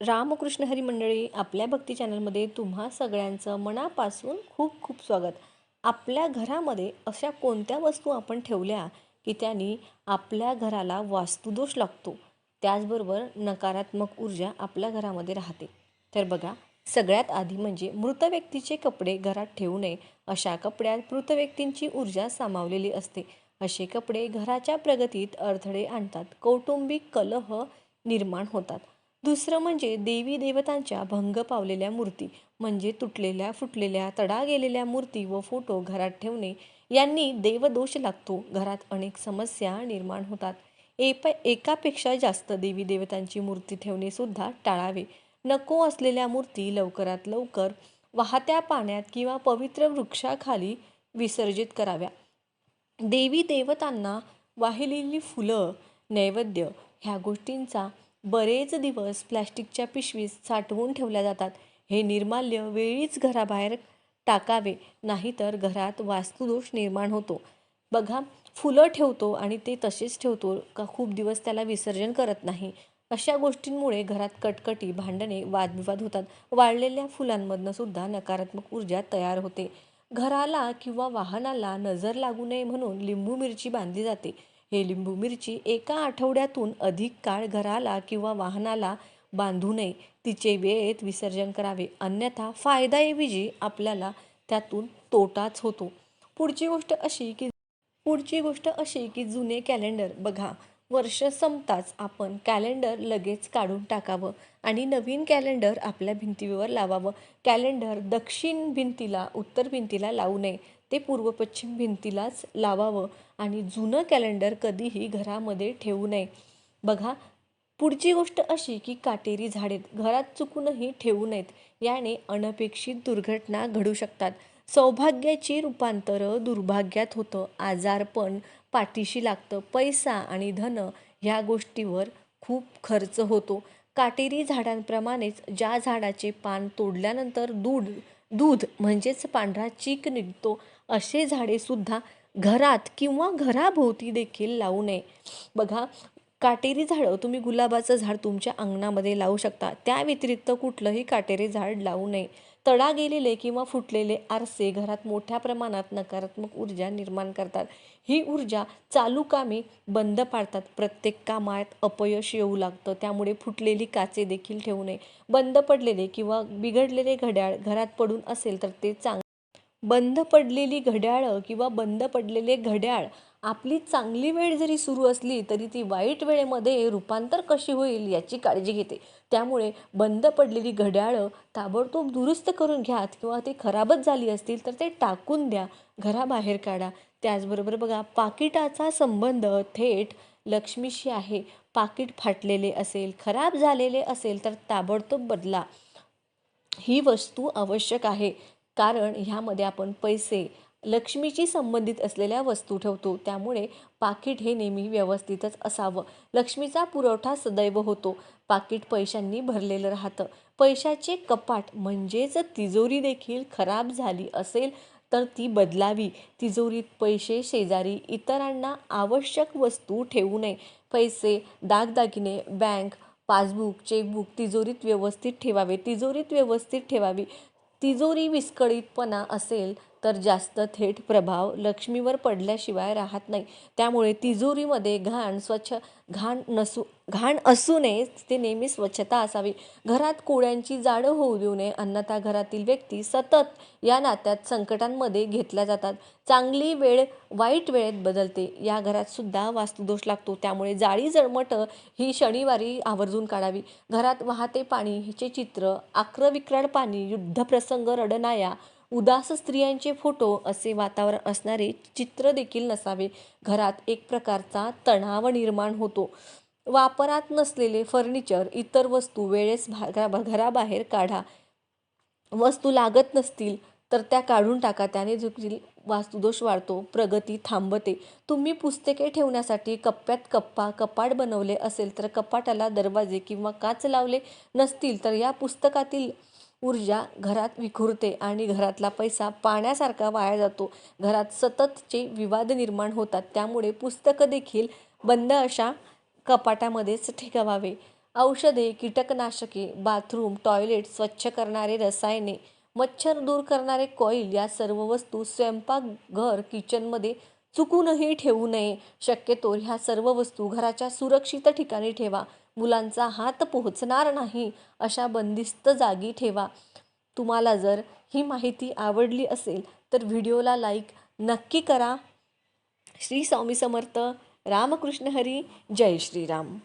रामकृष्ण हरी मंडळी आपल्या भक्ती चॅनलमध्ये तुम्हा सगळ्यांचं मनापासून खूप खूप स्वागत. आपल्या घरामध्ये अशा कोणत्या वस्तू आपण ठेवल्या की त्यांनी आपल्या घराला वास्तुदोष लागतो? त्याचबरोबर नकारात्मक ऊर्जा आपल्या घरामध्ये राहते. तर बघा सगळ्यात आधी म्हणजे मृत व्यक्तीचे कपडे घरात ठेवू नये अशा कपड्यात मृत व्यक्तींची ऊर्जा सामावलेली असते. असे कपडे घराच्या प्रगतीत अडथळे आणतात कौटुंबिक कलह निर्माण होतात. दुसरं म्हणजे देवी देवतांच्या भंग पावलेल्या मूर्ती म्हणजे तुटलेल्या फुटलेल्या तडा गेलेल्या मूर्ती व फोटो घरात ठेवणे यांनी देवदोष लागतो. घरात अनेक समस्या निर्माण होतात. एप एकापेक्षा जास्त देवी देवतांची मूर्ती ठेवणे सुद्धा टाळावे. नको असलेल्या मूर्ती लवकरात लवकर वाहत्या पाण्यात किंवा पवित्र वृक्षाखाली विसर्जित कराव्या. देवी देवतांना वाहिलेली फुलं नैवेद्य ह्या गोष्टींचा बरेच दिवस प्लॅस्टिकच्या पिशवीत साठवून ठेवल्या जातात. हे निर्माल्य वेळीच घराबाहेर टाकावे नाहीतर घरात वास्तुदोष निर्माण होतो. बघा फुलं ठेवतो आणि ते तसेच ठेवतो का खूप दिवस त्याला विसर्जन करत नाही? अशा गोष्टींमुळे घरात कटकटी भांडणे वादविवाद होतात. वाळलेल्या फुलांमधनं सुद्धा नकारात्मक ऊर्जा तयार होते. घराला किंवा वाहनाला नजर लागू नये म्हणून लिंबू मिरची बांधली जाते. हे लिंबू मिरची एका आठवड्यातून अधिक काळ घराला किंवा वाहनाला बांधू नये. तिचे वेळेत विसर्जन करावे. अन्यथा फायदाऐवजी आपल्याला त्यातून तोटाच होतो. पुढची गोष्ट अशी की पुढची गोष्ट अशी की जुने कॅलेंडर बघा. वर्ष संपताच आपण कॅलेंडर लगेच काढून टाकावं आणि नवीन कॅलेंडर आपल्या भिंतीवर लावावं. कॅलेंडर दक्षिण भिंतीला उत्तर भिंतीला लावू नये. ते पूर्व पश्चिम भिंतीलाच लावावं आणि जुनं कॅलेंडर कधीही घरामध्ये ठेवू नये. बघा पुढची गोष्ट अशी की काटेरी झाडे घरात चुकूनही ठेवू नयेत. याने अनपेक्षित दुर्घटना घडू शकतात. सौभाग्याची रूपांतरं दुर्भाग्यात होतं. आजारपण पाठीशी लागतं. पैसा आणि धन ह्या गोष्टीवर खूप खर्च होतो. काटेरी झाडांप्रमाणेच ज्या झाडाचे पान तोडल्यानंतर दूध दूध म्हणजेच पांढरा चीक निघतो. असे झाडेसुद्धा घरात किंवा घराभोवती देखील लावू नये. बघा काटेरी झाडं तुम्ही गुलाबाचं झाड तुमच्या अंगणामध्ये लावू शकता. त्या व्यतिरिक्त कुठलंही काटेरी झाड लावू नये. तडा गेलेले किंवा फुटलेले आरसे घरात मोठ्या प्रमाणात नकारात्मक ऊर्जा निर्माण करतात. ही ऊर्जा चालू कामे बंद पाडतात. प्रत्येक कामात अपयश येऊ लागतं. त्यामुळे फुटलेली काचे देखील ठेवू नये. बंद पडलेले किंवा बिघडलेले घड्याळ घरात पडून असेल तर ते चांग बंद पडलेली घड्याळं किंवा बंद पडलेले घड्याळ आपली चांगली वेळ जरी सुरू असली तरी ती वाईट वेळेमध्ये रूपांतर कशी होईल याची काळजी घेते. त्यामुळे बंद पडलेली घड्याळं ताबडतोब दुरुस्त करून घ्या किंवा ती खराबच झाली असतील तर ते टाकून द्या घराबाहेर काढा. त्याचबरोबर बघा पाकिटाचा संबंध थेट लक्ष्मीशी आहे. पाकिट फाटलेले असेल खराब झालेले असेल तर ताबडतोब बदला. ही वस्तू आवश्यक आहे. कारण ह्यामध्ये आपण पैसे लक्ष्मीशी संबंधित असलेल्या वस्तू ठेवतो. त्यामुळे पाकिट हे नेहमी व्यवस्थितच असावं. लक्ष्मीचा पुरवठा सदैव होतो. पाकिट पैशांनी भरलेलं राहतं. पैशाचे कपाट म्हणजेच तिजोरी देखील खराब झाली असेल तर ती बदलावी. तिजोरीत पैसे शेजारी इतरांना आवश्यक वस्तू ठेवू नये. पैसे दागदागिने बँक पासबुक चेकबुक तिजोरीत व्यवस्थित ठेवावे. तिजोरीत व्यवस्थित ठेवावी. तिजोरी विस्कळीतपणा असेल तर जास्त थेट प्रभाव लक्ष्मीवर पडल्याशिवाय राहत नाही. त्यामुळे तिजोरीमध्ये घाण स्वच्छ घाण नसू घाण असू नये ते नेहमी स्वच्छता असावी. घरात कोळ्यांची जाडं होऊ देऊ नये. अन्यथा घरातील व्यक्ती सतत या नात्यात संकटांमध्ये घेतल्या जातात. चांगली वेळ वाईट वेळेत बदलते. या घरात सुद्धा वास्तुदोष लागतो. त्यामुळे जाळी जळमट ही शनिवारी आवर्जून काढावी. घरात वाहते पाणी हिचे चित्र आक्रविक्राळ पाणी युद्धप्रसंग रडनाया उदास स्त्रियांचे फोटो असे वातावरण असणारे चित्र देखील नसावे. घरात एक प्रकारचा तणाव निर्माण होतो. वापरात नसलेले फर्निचर इतर वस्तू वेळेस भा घराबाहेर काढा. वस्तू लागत नसतील तर त्या काढून टाका त्याने देखील वास्तुदोष वाढतो प्रगती थांबते. तुम्ही पुस्तके ठेवण्यासाठी कप्प्यात कप्पा कपाट बनवले असेल तर कपाटाला दरवाजे किंवा काच लावले नसतील तर या पुस्तकातील ऊर्जा घरात विखुरते आणि घरातला पैसा पाण्यासारखा वाया जातो. घरात सततचे विवाद निर्माण होतात. त्यामुळे पुस्तकं देखील बंद अशा कपाटामध्येच ठेवावे. औषधे कीटकनाशके बाथरूम टॉयलेट स्वच्छ करणारे रसायने मच्छर दूर करणारे कॉईल या सर्व वस्तू स्वयंपाकघर किचनमध्ये चुकूनही ठेवू नये. शक्यतो ह्या सर्व वस्तू घराच्या सुरक्षित ठिकाणी ठेवा. मुलांचा हात पोहोचणार नाही अशा बंदिस्त जागी ठेवा. तुम्हाला जर ही माहिती आवडली असेल तर व्हिडिओला लाईक नक्की करा. श्री स्वामी समर्थ. रामकृष्ण हरी. जय श्रीराम.